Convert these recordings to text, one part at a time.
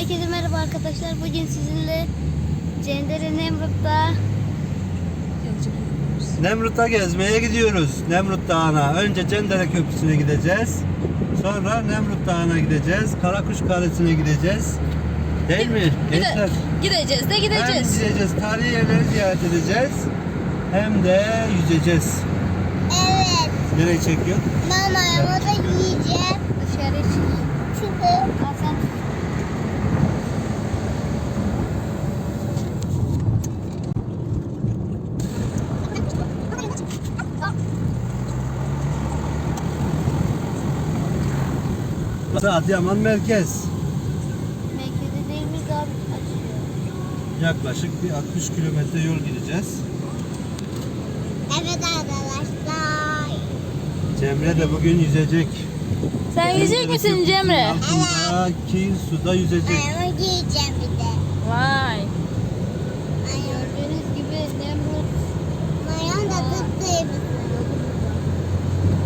Herkese merhaba arkadaşlar. Bugün sizinle Cendere Nemrut'ta Nemrut'a gezmeye gidiyoruz. Nemrut Dağı'na. Önce Cendere Köprüsü'ne gideceğiz. Sonra Nemrut Dağı'na gideceğiz. Karakuş Kalesi'ne gideceğiz. Değil mi? Gençler. gideceğiz de Hem gideceğiz. gideceğiz, tarihi yerleri ziyaret edeceğiz. Hem de yüzeceğiz. Evet. Nereye çekiyor? Mama orada yiyeceğim. dışarı çık. Çünkü Al sen. Burası Adıyaman merkez. Merkezi değil miyiz abi? Açıyor. Yaklaşık bir 60 kilometre yol gideceğiz. evet arkadaşlar. Cemre de bugün yüzecek. Sen yüzecek misin Cemre? Altındaki suda yüzecek. Ayağımı giyeceğim bir de. Vay. Gördüğünüz gibi Nemrut Ayağım da tıktı.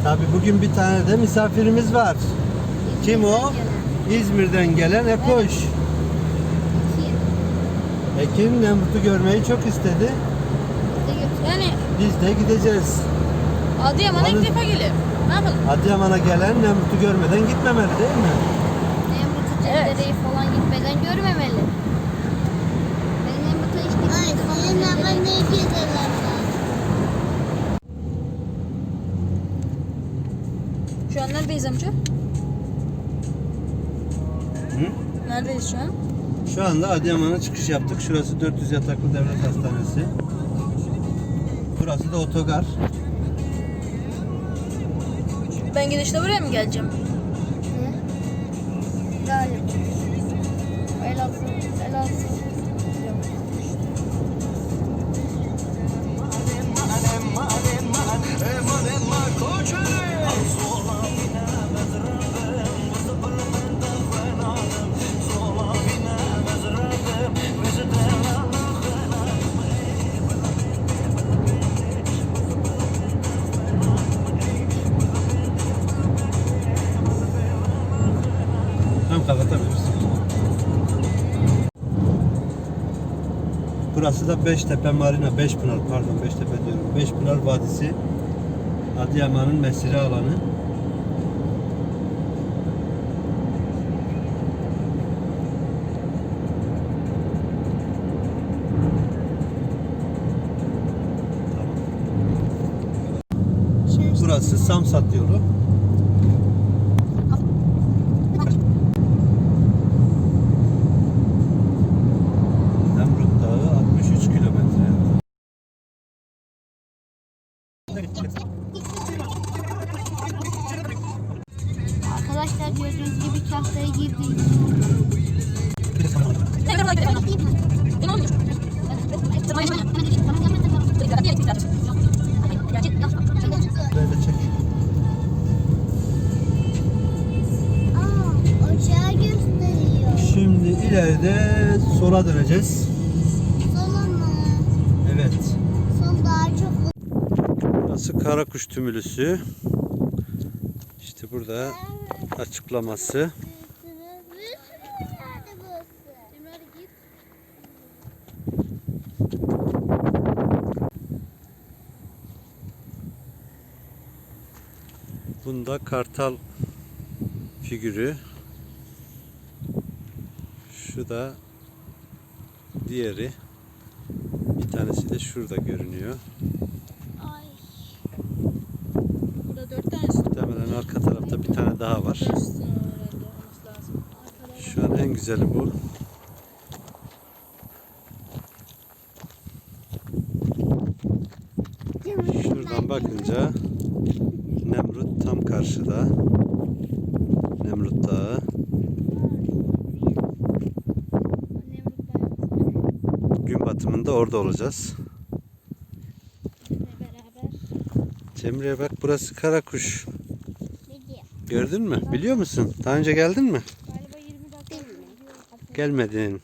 Tabi bugün bir tane de misafirimiz var. Kim o? İzmir'den gelen Ekoş. Kim? Ekin Nemrut'u görmeyi çok istedi. Yani Biz de gideceğiz. Adıyaman'a ilk Alın. defa geliyor. Ne yapalım? Adıyaman'a gelen Nemrut'u görmeden gitmemeli değil mi? Nemrut'u Evet. Cendere'yi falan gitmeden görmemeli. Ben Nemrut'a hiç Ay gitmedim ama senin ne güzel Şu an neredeyiz amca? Neredeyiz şu an? Şu anda Adıyaman'a çıkış yaptık. Şurası 400 yataklı devlet hastanesi. Burası da otogar. Ben gidişte buraya mı geleceğim? Tam kapatabilirsin. Burası da Beştepe Marina, Beşpınar pardon Beştepe diyorum. Beşpınar Vadisi. Adıyaman'ın mesire alanı. Burası Samsat Şimdi ileride sola döneceğiz. Sola mı? Evet. Sol Karakuş Tümülüsü. İşte burada açıklaması. Bir sürü nerede burası? Bunda kartal figürü. Şu da diğeri. Bir tanesi de şurada görünüyor. Ay. Burada dört tane Muhtemelen arka tarafta bir tane daha var. Şu an en güzeli bu. Şuradan bakınca karşıda. Nemrut Dağı. Gün batımında orada olacağız. Cemre'ye bak burası Karakuş. Gördün mü? Biliyor musun? Daha önce geldin mi? Gelmedin.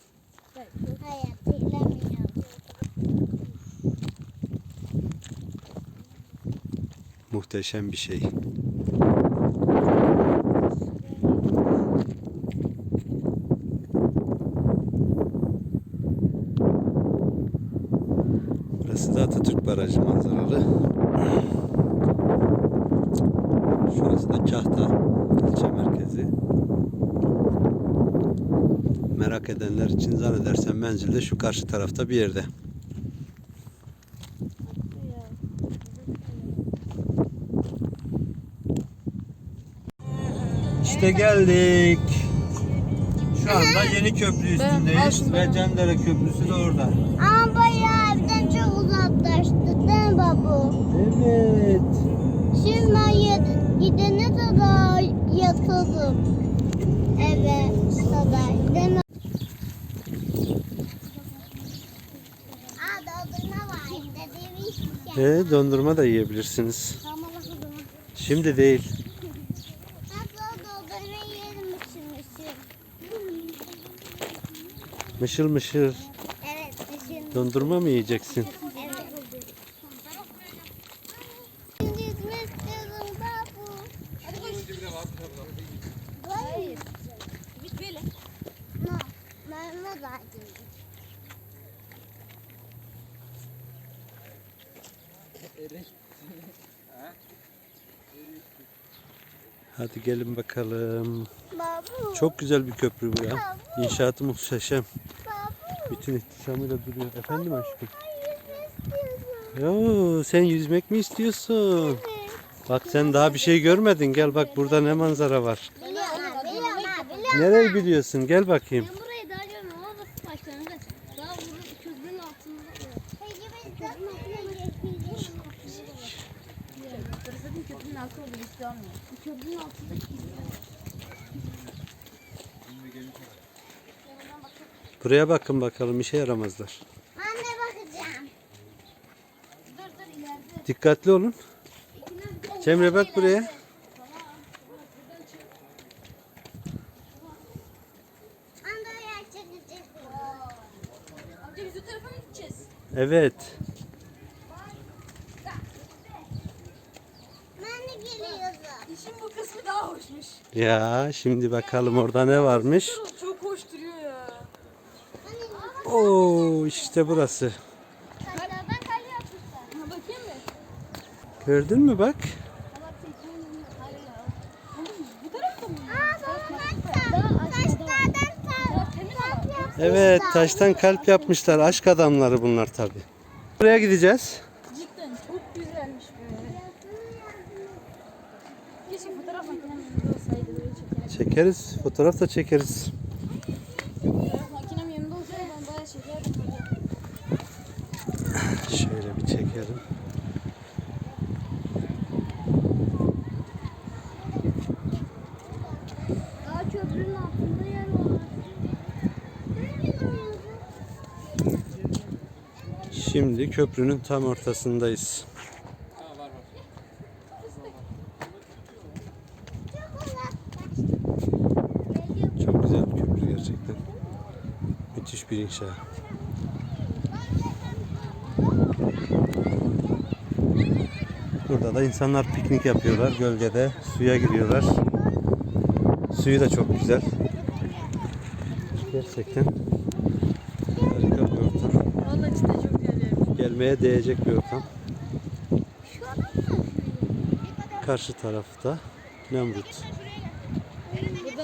Muhteşem bir şey. Barajı manzaralı. Şurası da Kahta ilçe merkezi. Merak edenler için zannedersem menzilde şu karşı tarafta bir yerde. İşte geldik. Şu anda yeni köprü üstündeyiz ve. Cendere Köprüsü de orada. Ama gidene kadar yatalım. Evet, kadar değil mi? Aa dondurma var. Dediğim şey. He, dondurma da yiyebilirsiniz. Şimdi değil. Mışıl mışıl. Evet, mışır Dondurma mı yiyeceksin? Evet. Şimdi yüzme istiyorum babu. Hadi koş. Hayır. Git böyle. No, ben de zaten. Hadi gelin bakalım. Babu. Çok güzel bir köprü bu ya. İnşaatı muhteşem. Babu. Bütün ihtişamıyla duruyor. Efendim aşkım? Yo, sen yüzmek mi istiyorsun? Evet. Bak sen daha bir şey görmedin. Gel bak burada ne manzara var. Biliyorum biliyorum biliyorum. Nereyi biliyorsun? Gel bakayım. Ben burayı daha görmedim ama burası başlangıç. Daha bunun köprünün altında. Peki biz nasıl geçeceğiz? Burası zaten köprünün altı olduğunu istiyorum. Köprünün altında Buraya bakın bakalım işe yaramazlar. Ben de bakacağım. Dur dur ileride. Dikkatli olun. Cemre bak buraya. Evet. İşin bu kısmı daha hoşmuş. Ya şimdi bakalım orada ne varmış. Oo işte burası. Gördün mü bak? Evet taştan kalp yapmışlar. Aşk adamları bunlar tabi. Buraya gideceğiz. Cidden çok güzelmiş böyle. Çekeriz. Fotoğraf da çekeriz. Fotoğraf makinem yanımda olsaydı ben bayağı çekerdim böyle. Şöyle bir çekelim. Daha köprünün altında yer var. Şimdi köprünün tam ortasındayız. Çok güzel bir köprü gerçekten. Müthiş bir inşa. Burada da insanlar piknik yapıyorlar gölgede. Suya giriyorlar. Suyu da çok güzel. Gerçekten harika bir ortam. Vallahi cidden çok güzel yer. Gelmeye değecek bir ortam. Karşı tarafta Nemrut.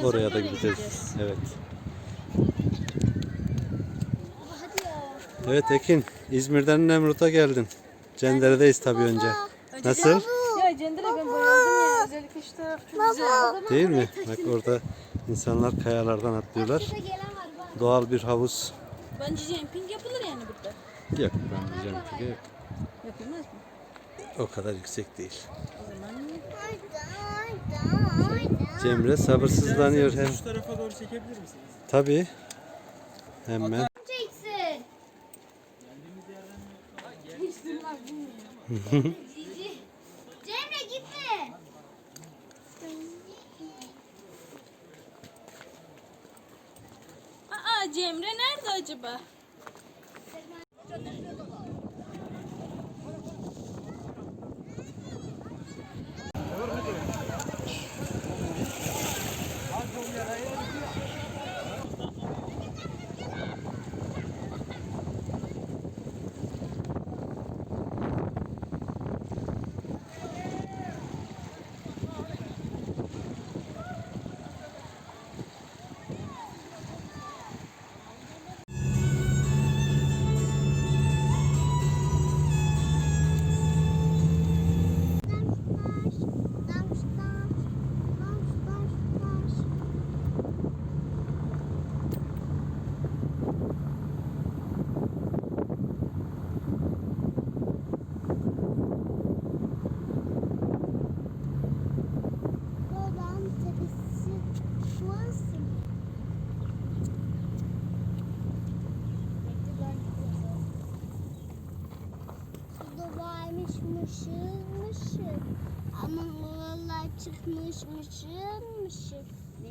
Oraya da gideceğiz. Evet. Hadi ya. Evet Ekin, İzmir'den Nemrut'a geldin. Cendere'deyiz tabii önce. Nasıl? Ya Cendere ben bayıldım ya. Özellikle şu taraf çok güzel. Değil mi? Bak orada insanlar kayalardan atlıyorlar. Doğal bir havuz. Bence jumping burada. Diyeceğim ki Yapılmaz mı? o kadar yüksek değil. O zaman Cemre sabırsızlanıyor hem. Şu tarafa doğru çekebilir misiniz? Tabii. Hemen. Çeksin. hiç durmaz bilmiyorum. Cemre gitme. Aa Cemre nerede acaba?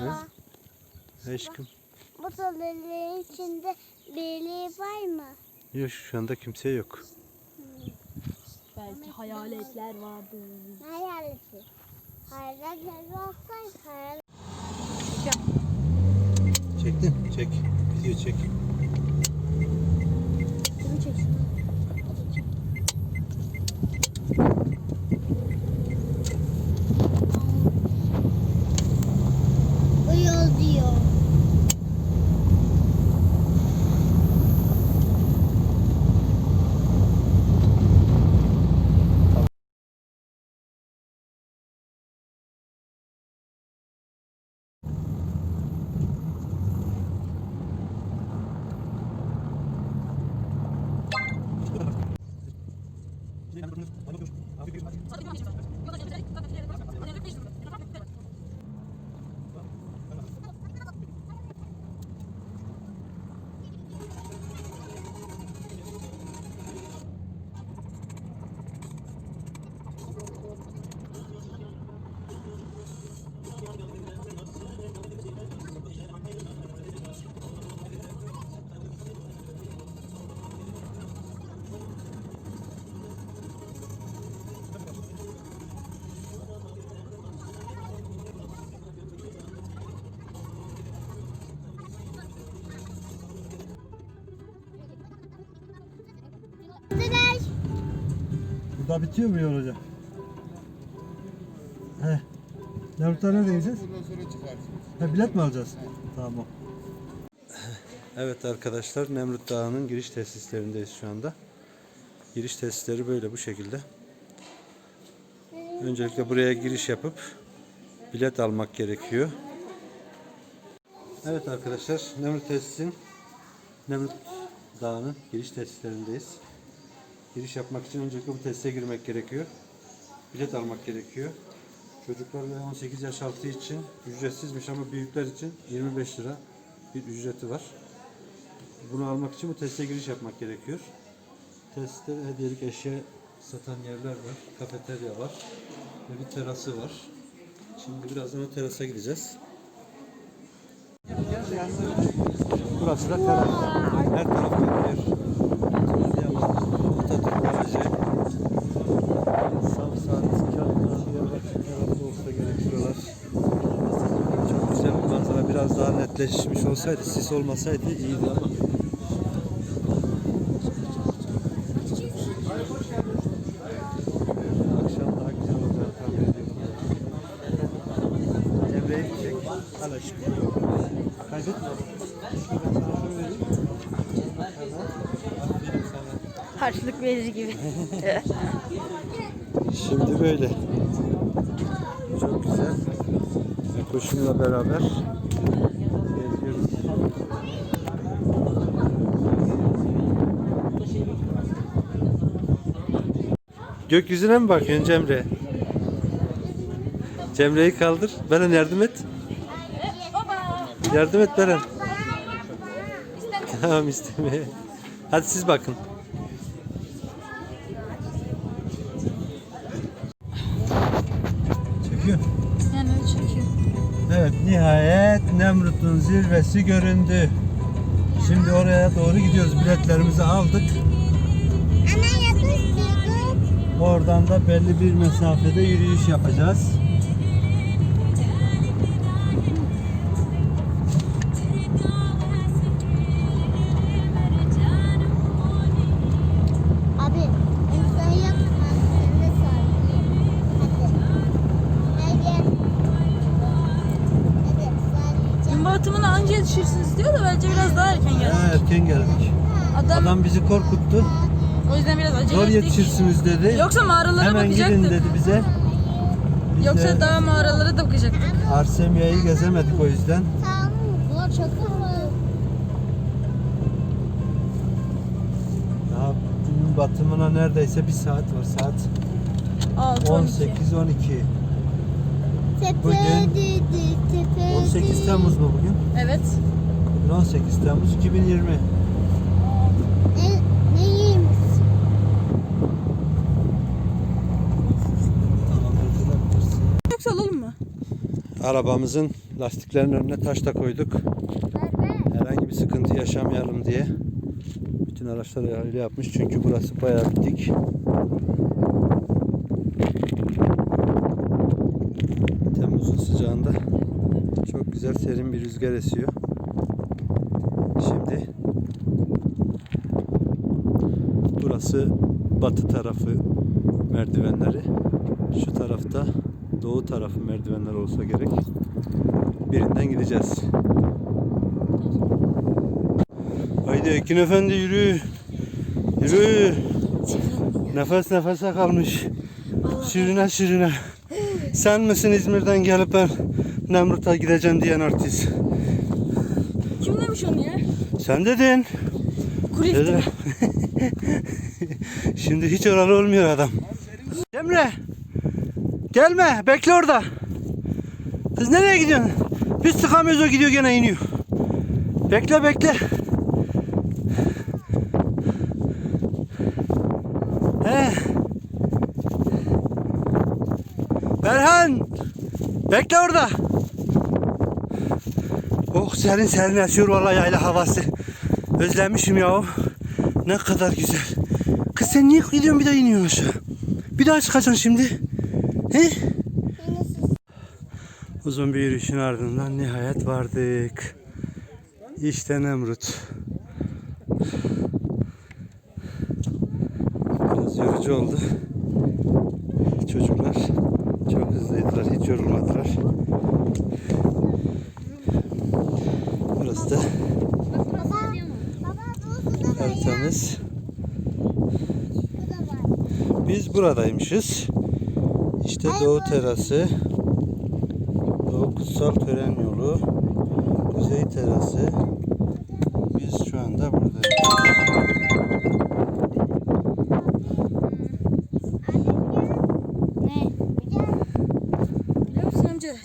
Baba, Aşkım. bu doların içinde biri var mı? Yok şu anda kimse yok. Belki hayaletler vardır. Hayaleti. Hayaletler olsaydı hayal. Çektin. Çek. Video çek. Kimi çekiyorsun? Bu yol diyor. Arkadaş. Burada bitiyor mu yol hocam? He. Nemrut'a nereye gideceğiz? Bundan sonra çıkarsınız. Ha, bilet mi alacağız? Tamam. Evet arkadaşlar Nemrut Dağı'nın giriş tesislerindeyiz şu anda. Giriş tesisleri böyle bu şekilde. Öncelikle buraya giriş yapıp bilet almak gerekiyor. Evet arkadaşlar Nemrut Tesis'in Nemrut Dağı'nın giriş tesislerindeyiz. Giriş yapmak için öncelikle bu tesise girmek gerekiyor. Bilet almak gerekiyor. Çocuklar ve 18 yaş altı için ücretsizmiş ama büyükler için 25 lira bir ücreti var. Bunu almak için bu teste giriş yapmak gerekiyor. Testte hediyelik eşya satan yerler var, kafeterya var ve bir terası var. Şimdi birazdan o terasa gideceğiz. Burası da teras. Her taraf görünüyor. Atatürk Barajı. Savsat, Kağıtlar, Diyarbakır tarafı olsa gerek şuralar. Çok güzel bir manzara. Biraz daha netleşmiş olsaydı, sis olmasaydı iyiydi ama. Akşam daha güzel olacağını tahmin ediyorum. Cemre'yi bir çek. Al aşkım. Kaybetme. Harçlık verir gibi. Şimdi böyle. Çok güzel. Kuşumla beraber Gökyüzüne mi bakıyorsun Cemre? Cemre'yi kaldır. Beren yardım et. Yardım et Beren. Tamam istemeye. Hadi siz bakın. Çekiyor. Yani çekiyor. Evet nihayet Nemrut'un zirvesi göründü. Şimdi oraya doğru gidiyoruz. Biletlerimizi aldık. Oradan da belli bir mesafede yürüyüş yapacağız. Batımına anca yetişirsiniz diyor da bence biraz daha erken Ha, geldik. erken geldik. Adam, Adam bizi korkuttu. O yüzden biraz acele Zor ettik. yetişirsiniz dedi. Yoksa mağaralara Hemen bakacaktık. gidin dedi bize. Biz Yoksa de daha mağaralara da bakacaktık. Arsemiya'yı gezemedik o yüzden. Olun. Bunlar çakıl mı? Daha günün batımına neredeyse bir saat var. Saat 6 12. 18-12. Tepe Bugün dedi, tepe 18 dedi. Temmuz mu bugün? Evet. Bugün 18 Temmuz 2020. Ne, neymiş? Yoksa alalım mı? Arabamızın lastiklerinin önüne taş da koyduk. Herhangi bir sıkıntı yaşamayalım diye. Bütün araçlar öyle yapmış çünkü burası bayağı bir dik. Temmuz'un sıcağında çok güzel serin bir rüzgar esiyor. Şimdi burası batı tarafı merdivenleri. Şu tarafta doğu tarafı merdivenler olsa gerek. Birinden gideceğiz. Haydi Ekin Efendi yürü. Yürü. Nefes nefese kalmış. Şirine şirine. Sen misin İzmir'den gelip ben Nemrut'a gideceğim diyen artist? Kim demiş onu ya? Sen dedin. Dedim. Şimdi hiç oralı olmuyor adam. Cemre. Gelme. Bekle orada. Kız nereye gidiyorsun? Biz sıkamıyoruz o gidiyor gene iniyor. Bekle bekle. He. Berhan. Bekle orada. Oh serin serin esiyor vallahi yayla havası. Özlemişim ya. Ne kadar güzel. Kız sen niye gidiyorsun bir daha iniyorsun aşağı? Bir daha çıkacaksın şimdi. Uzun bir yürüyüşün ardından nihayet vardık. İşte Nemrut. Biraz yorucu oldu. Çocuklar çok hızlıydılar, hiç yorulmadılar. Burası da haritamız. Biz buradaymışız. İşte Doğu terası. Doğu Kutsal Tören Yolu. Kuzey terası. Biz şu anda buradayız.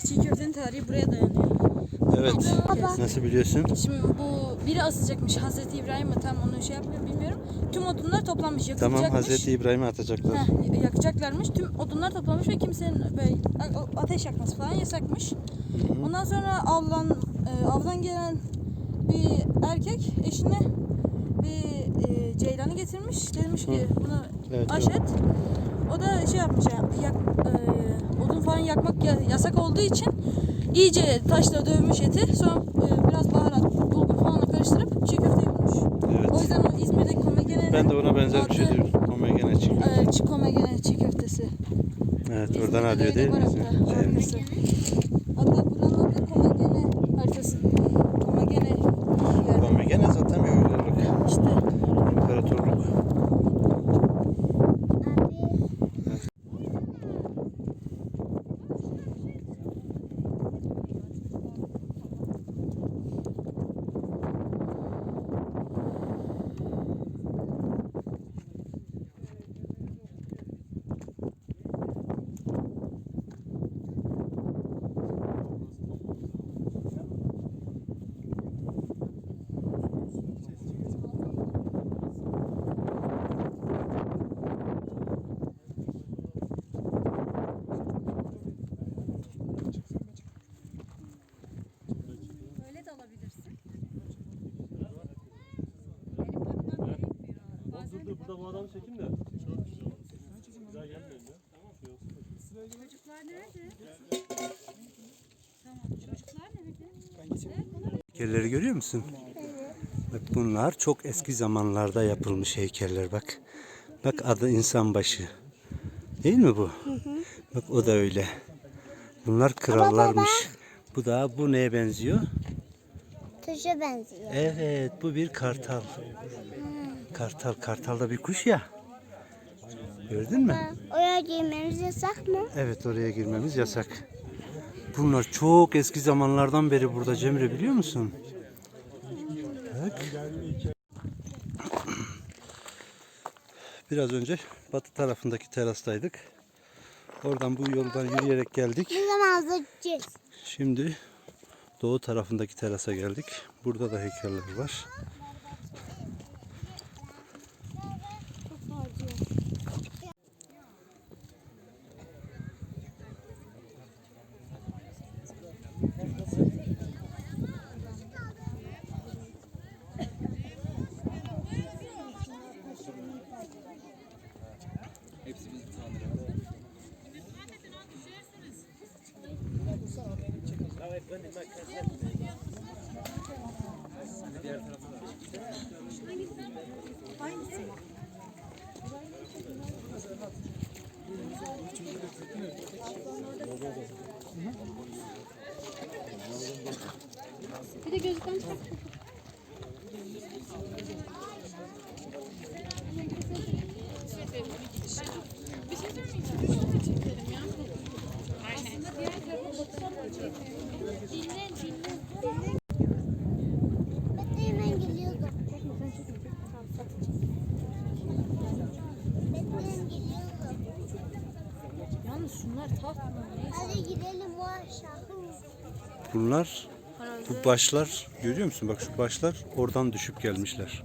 Çiğ köftenin tarihi buraya dayanıyor. Evet. Nasıl biliyorsun? Şimdi bu biri asılacakmış Hazreti İbrahim mi tam onu şey yapmıyor bilmiyorum. Tüm odunlar toplanmış Tamam yakılacakmış. Hazreti İbrahim'i atacaklar. Heh, yakacaklarmış. Tüm odunlar toplanmış ve kimsenin böyle ateş yakması falan yasakmış. Ondan sonra avlan e, avdan gelen bir erkek eşine bir e, ceylanı getirmiş. Demiş ki bunu Evet, aş evet. et. O da şey yapmış yani yak, e, odun falan yakmak ya- yasak olduğu için iyice taşla dövmüş eti. Sonra e, biraz baharat, bulgur falan karıştırıp çiğ köfte. Evet. O yüzden o İzmir'deki komegenenin Ben de ona benzer bir şey diyorum. Omegene çıkıyor. e, çiğ komegene çiğ köftesi. Evet oradan alıyor değil mi? Leyla çekin de. Güzel gelmeyin ya. Heykelleri görüyor musun? Bak bunlar çok eski zamanlarda yapılmış heykeller bak. Bak adı insan başı. Değil mi bu? Bak o da öyle. Bunlar krallarmış. Bu da bu neye benziyor? Tuşa benziyor. Evet bu bir kartal. Kartal kartal da bir kuş ya. Gördün mü? Oraya giymemiz yasak mı? Evet oraya girmemiz yasak. Bunlar çok eski zamanlardan beri burada Cemre biliyor musun? Bak. Biraz önce batı tarafındaki terastaydık. Oradan bu yoldan yürüyerek geldik. Ne zaman gideceğiz? Şimdi doğu tarafındaki terasa geldik. Burada da heykeller var. Bir de gözlükten tak. Ben de hemen geliyordum. Ben de hemen geliyordum. Yalnız şunlar taht mı? Hadi gidelim bu aşağı. Bunlar bu başlar görüyor musun? Bak şu başlar oradan düşüp gelmişler.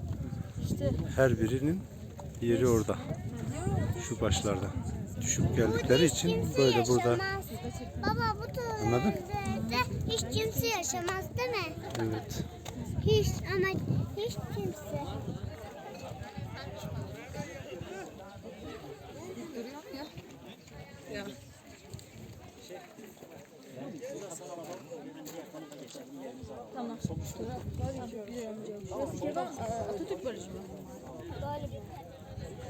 İşte Her birinin yeri orada. Şu başlarda. Düşüp geldikleri için böyle burada. Yaşamaz. Baba bu Anladın? hiç kimse yaşamaz değil mi? Evet. Hiç ama hiç kimse. Şuradan e, Atatürk Barışı mı?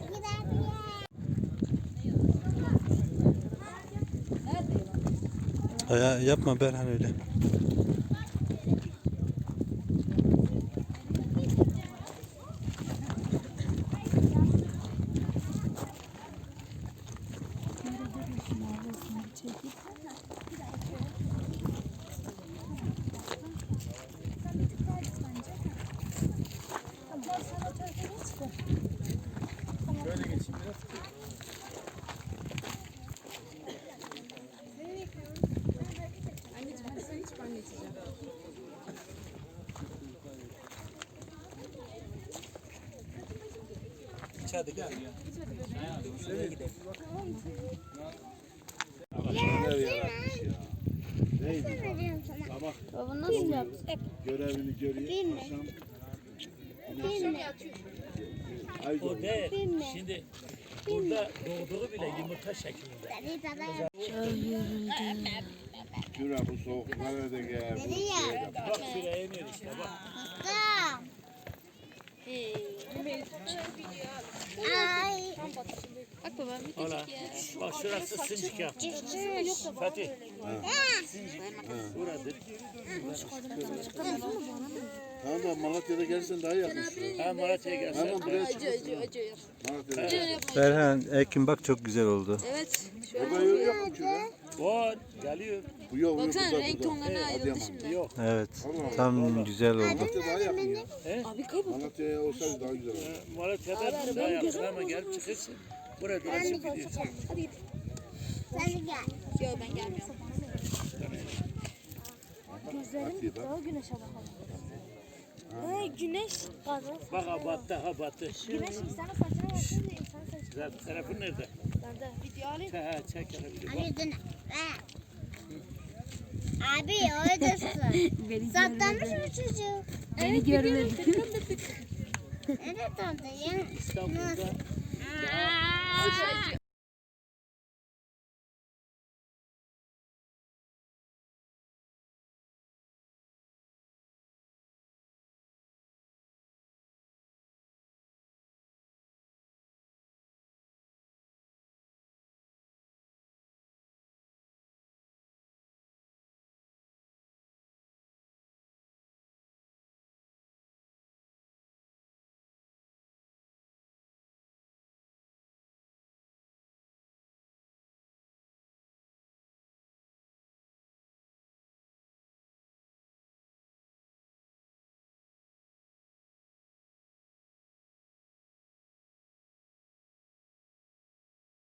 Gidelim. Ya yapma Berhan öyle. Baba nasıl yaptın? görevini görüyor. Bilme. Akşam ay O doğuyor. değil. Şimdi burada doğduğu bile yumurta şeklinde. Şura bu soğuklara da gel. bak. Şuraya iniyor işte bak. Hasta. Ay. Bak baba bir Ola. Bak şurası sıncık ya. Fatih. Buradır. Tamam da Malatya'da gelsen daha yakın. Ha Malatya'ya gelsen. Hemen buraya çıkıyorsun. Malatya'da. Berhan Ekin bak çok güzel oldu. Evet. Burada yol yok mu şurada? Var. Geliyor. Bu yok. Baksana burada, renk burada. tonlarına ayrıldı şimdi. Yok. Evet. Tam güzel oldu. Daha yakın. Abi kayboldu. Malatya'ya olsaydı daha güzel olurdu. Malatya'da daha yakın ama gelip çıkırsın. Buraya dolaşıp gidiyorsun. Sen de gel. Yok ben gelmiyorum. Fatih bak. Ay güneş kazı. Bak ha battı ha battı. Güneş insanın saçına saçı. Güzel. Telefon nerede? Nerede? Video alayım. Ha, çek hele. Abi dön. Abi oradasın. Saklanmış bu çocuk. Beni görmedi. Evet oradayım. İstanbul'da Aa.